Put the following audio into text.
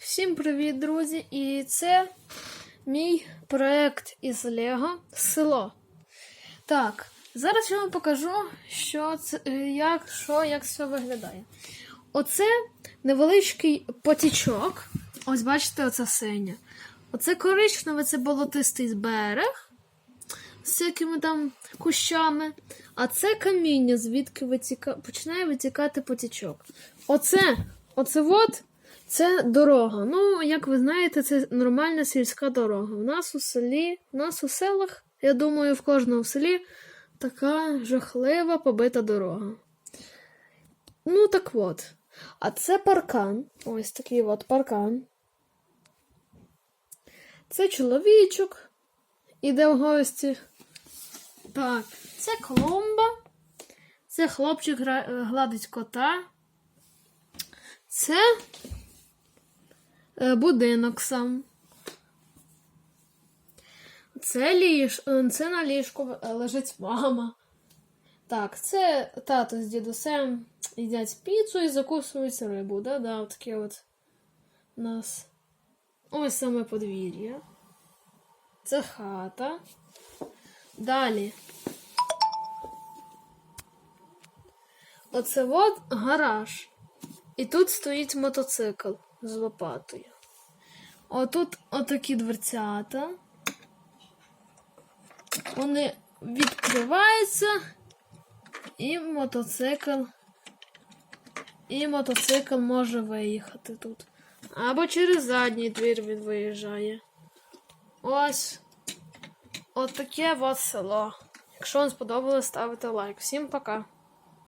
Всім привіт, друзі! І це мій проект із Лего село. Так, зараз я вам покажу, що це, е, як, що, як все виглядає. Оце невеличкий потічок. Ось бачите, оце синя. Оце коричневе, це болотистий берег з всякими там кущами. А це каміння, звідки витіка... починає витікати потічок. Оце, оце от, це дорога. Ну, як ви знаєте, це нормальна сільська дорога. У нас у селі, у нас у селах, я думаю, в кожному селі така жахлива побита дорога. Ну, так от. А це паркан. Ось такий от паркан. Це чоловічок іде в гості. Так, це клумба. Це хлопчик гладить кота. Це будинок сам. Це ліж... е, це на ліжку е, лежить мама. Так, це тато з дідусем їдять піцу і закусують рибу. Да, да, таке от у нас. Ось саме подвір'я. Це хата. Далі. Оце от гараж. І тут стоїть мотоцикл з лопатою. Отут отакі дверцята. Вони відкриваються, і мотоцикл. І мотоцикл може виїхати тут. Або через задній двір він виїжджає. Ось. От таке от село. Якщо вам сподобалось, ставте лайк. Всім пока!